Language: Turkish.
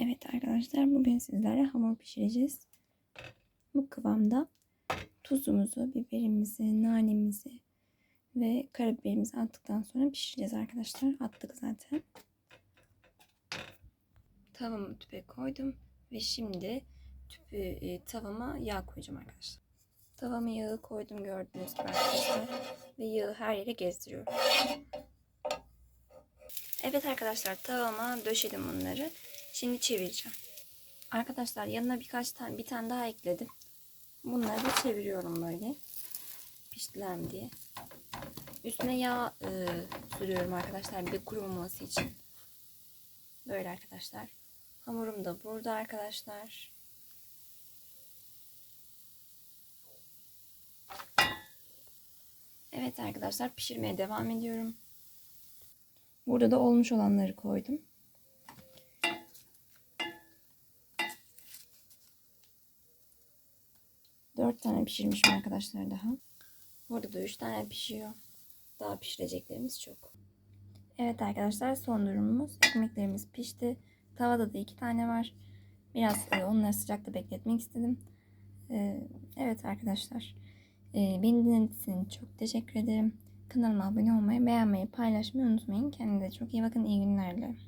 Evet arkadaşlar bugün sizlere hamur pişireceğiz. Bu kıvamda tuzumuzu, biberimizi, nanemizi ve karabiberimizi attıktan sonra pişireceğiz arkadaşlar. Attık zaten. Tavamı tüpe koydum ve şimdi tüpü e, tavama yağ koyacağım arkadaşlar. Tavama yağı koydum gördüğünüz gibi arkadaşlar ve yağı her yere gezdiriyorum. Evet arkadaşlar tavama döşedim bunları. Şimdi çevireceğim. Arkadaşlar yanına birkaç tane bir tane daha ekledim. Bunları da çeviriyorum böyle. Piştiler diye. Üstüne yağ e, sürüyorum arkadaşlar bir de kurumaması için. Böyle arkadaşlar. Hamurum da burada arkadaşlar. Evet arkadaşlar pişirmeye devam ediyorum. Burada da olmuş olanları koydum. Dört tane pişirmişim arkadaşlar daha. Burada da üç tane pişiyor. Daha pişireceklerimiz çok. Evet arkadaşlar son durumumuz. Ekmeklerimiz pişti. Tavada da iki tane var. Biraz e, onları sıcakta bekletmek istedim. E, evet arkadaşlar. E, beni dinlediğiniz için çok teşekkür ederim. Kanalıma abone olmayı, beğenmeyi, paylaşmayı unutmayın. Kendinize çok iyi bakın. İyi günler dilerim.